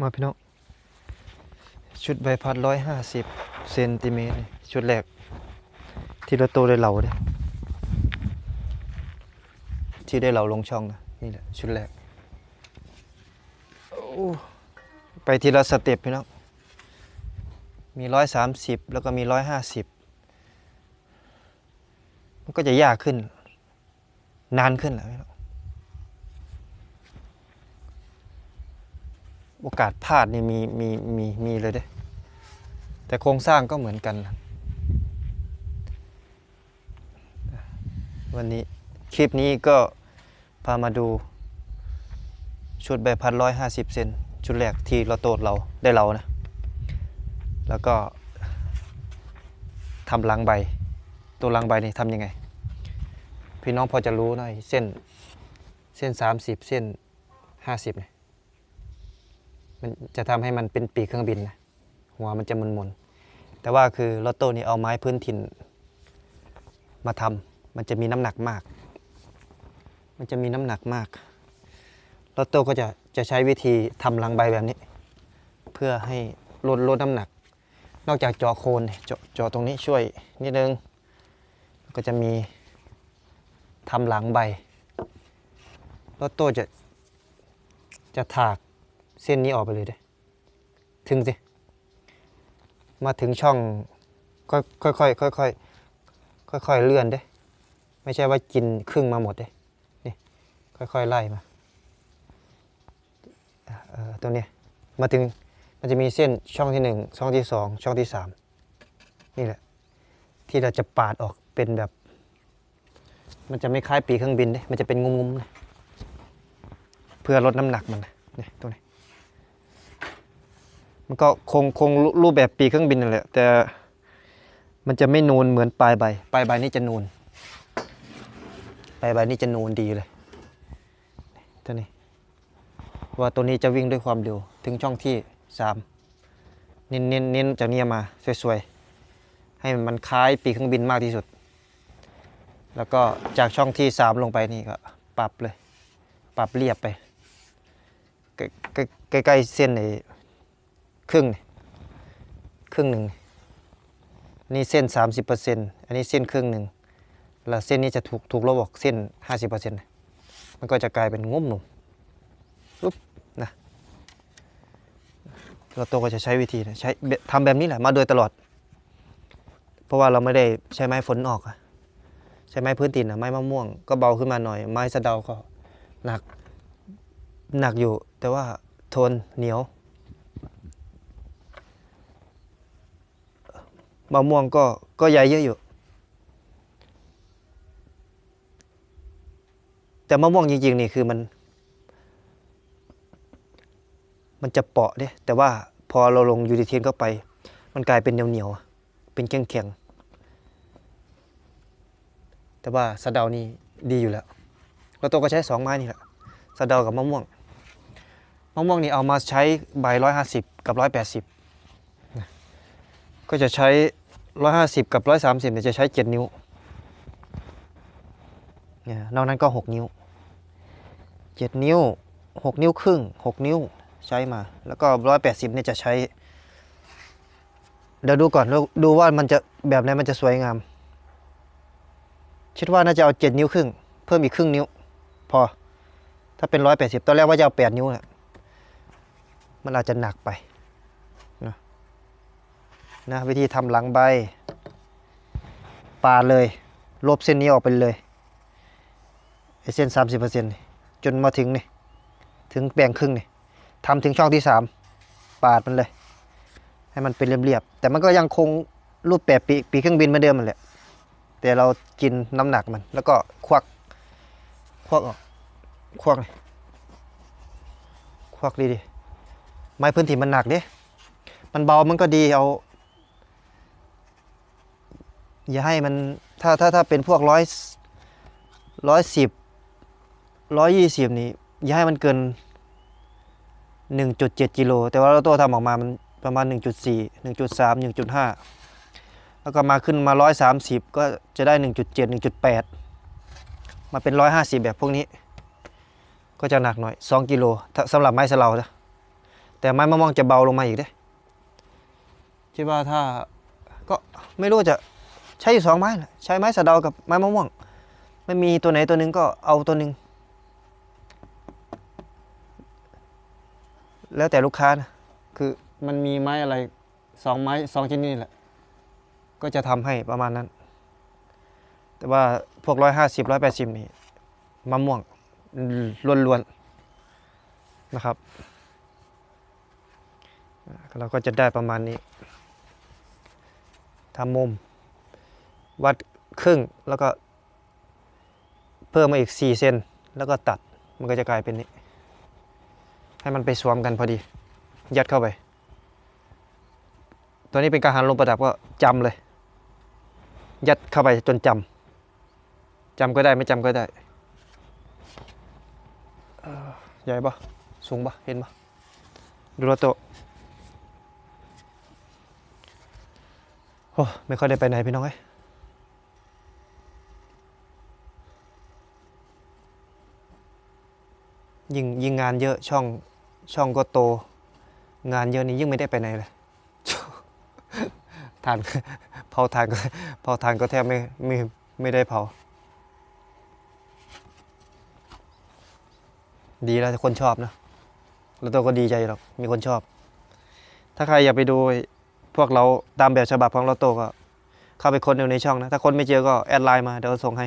มาพี่น้องชุดใบพัดร้อยห้าสิบเซนติเมตรชุดแรก ที่เราโตได้เหล่าเด้ที่ได้เหล่าลงช่องนะนี่แหละชุดแรกไปทีละสเต็ปพี่น้องมีร้อยสามสิบแล้วก็มีร้อยห้าสิบมันก็จะยากขึ้น นานขึ้นแหละพี่น้อง โอกาสพลาดนี่มีมีมีมีเลยเด้แต่โครงสร้างก็เหมือนกัน วันนี้คลิปนี้ก็พามาดู ชุดใบพัดร้อยห้าสิบเซนชุดแรกที่เราโตดเราได้เรานะ แล้วก็ทำลังใบ ตัวลังใบนี่ทำยังไง พี่น้องพอจะรู้หน่อยเส้นเส้นสามสิบเส้นห้าสิบเนี่ย มันจะทำให้มันเป็นปีกเครื่องบินนะหัวมันจะมนๆแต่ว่าคือลอตโต้นี่เอาไม้พื้นถิ่น มาทำมันจะมีน้ำหนักมาก มันจะมีน้ำหนักมากลอตโต้ก็จะจะใช้วิธีทำลังใบแบบนี้ เพื่อให้ลดลดน้ำหนัก นอกจากจาะโคนจาะเจาะตรงนี้ช่วยนิดนึง ก็จะมีทำหลังใบลอตโต้จะจะถาก เส้นนี้ออกไปเลยเด้ถึงสิ มาถึงช่องค่อยค่อยค่อยค่อยค่อยค่อยค่อยเลื่อนเด้ไม่ใช่ว่ากินครึ่งมาหมดเด้นี่ค่อยๆไล่มาตัวนี้มาถึงมันจะมีเส้นช่องที่หนึ่งช่องที่สองช่องที่สามนี่แหละ ที่เราจะปาดออกเป็นแบบ มันจะไม่คล้ายปีเครื่องบินเด้มันจะเป็นงุ้มๆนะเพื่อลดน้ำหนักมันนะนี่ตัวนี้ มันก็คงคงรูปแบบปีเครื่องบินนั่นแหละ แต่มันจะไม่นูนเหมือนปลายใบ ปลายใบนี่จะนูน ปลายใบนี่จะนูนดีเลยตัวนี้ ว่าตัวนี้จะวิ่งด้วยความเร็วถึงช่องที่สามเน้นเน้นเน้นจากเนี้ยมาสวยๆ ให้มันคล้ายปีเครื่องบินมากที่สุด แล้วก็จากช่องที่สามลงไปนี่ก็ปรับเลย ปรับเรียบไป ใกล้ใกล้ใกล้ๆเส้นไอ้ ครึ่งนี่ครึ่งหนึ่งนี่เส้น 30%อันนี้เส้นครึ่งหนึ่งแล้วเส้นนี้จะถูกถูกลบออกเส้น 50%นะมันก็จะกลายเป็นงุ้มหนุ่มปุ๊บนะเราโตก็จะใช้วิธีนะใช้ทำแบบนี้แหละมาโดยตลอด เพราะว่าเราไม่ได้ใช้ไม้ฝนออกใช้ไม้พื้นตินอะไม้มะม่วงก็เบาขึ้นมาหน่อย ไม้สะเดาก็หนักหนักอยู่แต่ว่าทนเหนียว มะม่วงก็ก็ใหญ่เยอะอยู่ แต่มะม่วงจริงๆนี่คือมัน มันจะเปาะเด้แต่ว่าพอเราลงยูริเทียนเข้าไป มันกลายเป็นเหนียวๆเป็นแข็งๆแต่ว่าสะเดานี่ดีอยู่แล้วเราตัวก็ใช้สองไม้นี่แหละสะเดากับมะม่วงมะม่วงนี่เอามาใช้ใบร้อยห้าสิบกับร้อยแปดสิบก็จะใช้ ร้อยห้าสิบกับร้อยสามสิบเนี่ยจะใช้เจ็ดนิ้วเนี่ยนอกนั้นก็หกนิ้วเจ็ดนิ้วหกนิ้วครึ่งหกนิ้วใช้มา แล้วก็ร้อยแปดสิบเนี่ยจะใช้ เดี๋ยวดูก่อน ดูว่ามันจะแบบไหนมันจะสวยงาม คิดว่าน่าจะเอาเจ็ดนิ้วครึ่ง เพิ่มอีกครึ่งนิ้ว พอ ถ้าเป็นร้อยแปดสิบตอนแรกว่าจะเอาแปดนิ้วแหละมันอาจจะหนักไป นะวิธีทำหลังใบปาดเลยลบเส้นนี้ออกไปเลยไอ้เส้นสามสิบเปอร์เซ็นต์จนมาถึงนี่ถึงแบ่งครึ่งนี่ทำถึงช่องที่สามปาดมันเลย ให้มันเป็นเรียบๆแต่มันก็ยังคงรูปแบบปีปีเครื่องบินเหมือนเดิมมันแหละแต่เรากินน้ำหนักมัน แล้วก็ควักควักออกควักเลยควักดีดิไม้พื้นถิ่นมันหนักดิมันเบามันก็ดีเอา อย่าให้มันถ้าถ้าถ้าเป็นพวกร้อยร้อยสิบร้อยยี่สิบนี่อย่าให้มันเกิน1.7กิโลแต่ว่าเราตัวทำออกมามันประมาณ1.4 1.3 1.5แล้วก็มาขึ้นมา130ก็จะได้1.7 1.8มาเป็น150แบบพวกนี้ ก็จะหนักหน่อย2กิโลถ้าสำหรับไม้สลานะแต่ไม้มะม่วงจะเบาลงมาอีกเด้คิดว่าถ้าก็ไม่รู้จะ ใช้อยู่สองไม้แหละใช้ไม้สะเดากับไม้มะม่วง ไม่มีตัวไหนตัวหนึ่งก็เอาตัวหนึ่งแล้วแต่ลูกค้านะคือมันมีไม้อะไรสองไม้สองชนิดนี่แหละ ก็จะทำให้ประมาณนั้น แต่ว่าพวกร้อยห้าสิบร้อยแปดสิบนี่มะม่วงล้วนๆนะครับ เราก็จะได้ประมาณนี้ทำมุม วัดครึ่งแล้วก็เพิ่มมาอีก 4 เซนแล้วก็ตัดมันก็จะกลายเป็นนี้ ให้มันไปสวมกันพอดี ยัดเข้าไป ตัวนี้เป็นการหันลมประดับก็จำเลย ยัดเข้าไปจนจำจำก็ได้ไม่จำก็ได้ใหญ่ปะสูงปะเห็นปะดูรถโตโอ้ไม่ค่อยได้ไปไหนพี่น้องเอ้ ยิ่งยิ่งงานเยอะช่องช่องก็โต งานเยอะนี่ยิ่งไม่ได้ไปไหนเลยทานเผาทานก็เผาทานก็แทบไม่ไม่ไม่ได้เผา ดีแล้วคนชอบนะแล้วตัวก็ดีใจหรอกมีคนชอบ ถ้าใครอยากไปดูพวกเราตามแบบฉบับของเราโตก็ เข้าไปค้นดูในช่องนะ ถ้าคนไม่เจอก็แอดไลน์มาเดี๋ยวส่งให้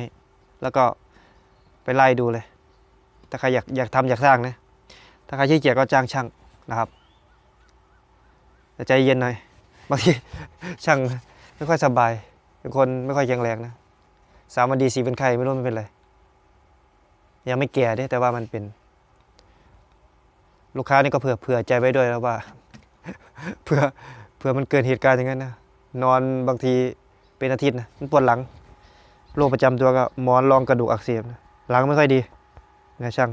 แล้วก็ไปไล่ดูเลย ถ้าใครอยากอยากทำอยากสร้างนะถ้าใครขี้เกียจก็จ้างช่างนะครับแต่ใจเย็นหน่อยบางทีช่างไม่ค่อยสบายเป็นคนไม่ค่อยแข็งแรงนะสามวันดีสีเป็นไข้ไม่รู้มันเป็นอะไรยังไม่แก่ด้แต่ว่ามันเป็น ลูกค้านี่ก็เผื่อเผื่อใจไว้ด้วยแล้วว่าเผื่อเผื่อมันเกิดเหตุการณ์อย่างนั้นนะนอนบางทีเป็นอาทิตย์นะมันปวดหลังโรคประจำตัวก็หมอนรองกระดูกอักเสบนะหลังไม่ค่อยดี นะช่าง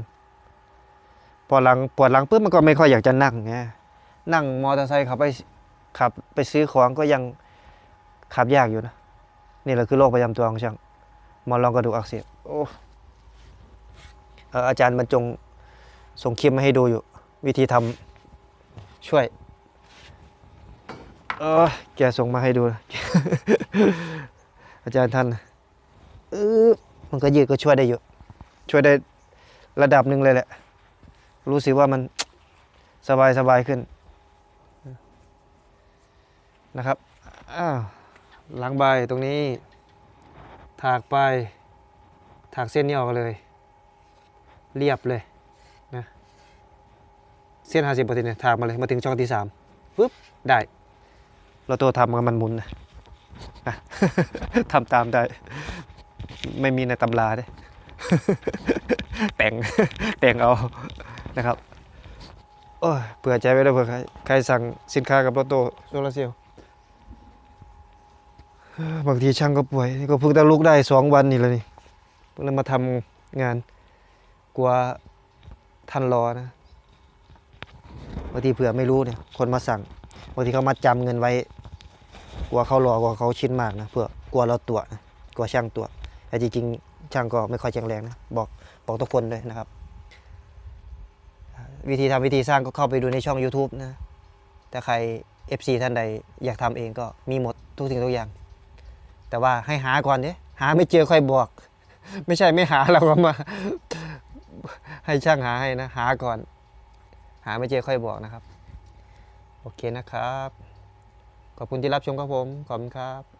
ปวดหลังปวดหลังปุ๊บมันก็ไม่ค่อยอยากจะนั่งไงนั่งมอเตอร์ไซค์ขับไปขับไปซื้อของก็ยังขับยากอยู่นะนี่แหละคือโรคประจำตัวของช่างมอนรองกระดูกอักเสบโอ้เอออาจารย์บรรจงส่งคลิปมาให้ดูอยู่ วิธีทำช่วยเออแกส่งมาให้ดู อาจารย์ท่านเออมันก็ยืดก็ช่วยได้อยู่ ช่วยได้ ระดับหนึ่งเลยแหละ รู้สึกว่ามันสบายสบายขึ้นนะครับอ้าวล้างใบตรงนี้ ถากไป ถากเส้นนี้ออกเลย เรียบเลยนะเส้นห้าสิบเปอร์เซ็นต์เนี่ยถากมาเลย มาถึงช่องที่สามปุ๊บ ได้ เราตัวทำมันหมุนนะนะทำตามได้ ไม่มีในตำราเด้ แต่งแต่งเอานะครับโอ้ยเผื่อใจไว้ด้วยเผื่อใครใครสั่งสินค้ากับรถโตโซลาเซลล์บางทีช่างก็ป่วยนี่ก็เพิ่งได้ลุกได้สองวันนี่เลยนี่เพิ่งมาทำงานกลัวท่านรอนะบางทีเผื่อไม่รู้เนี่ยคนมาสั่งบางทีเขามาจำเงินไว้กลัวเขารอกลัวเขาชินมากนะเพื่อกลัวเราตัวนะกลัวช่างตัวแต่จริงๆ ช่างก็ไม่ค่อยแข็งแรงนะบอกบอกทุกคนด้วยนะครับ วิธีทำวิธีสร้างก็เข้าไปดูในช่อง YouTube นะถ้าใคร FC ท่านใดอยากทำเองก็มีหมดทุกสิ่งทุกอย่าง แต่ว่าให้หาก่อนเด้หาไม่เจอค่อยบอก ไม่ใช่ไม่หาเราก็มา ให้ช่างหาให้นะ หาก่อน หาไม่เจอค่อยบอกนะครับ โอเคนะครับ ขอบคุณที่รับชมครับผม ขอบคุณครับ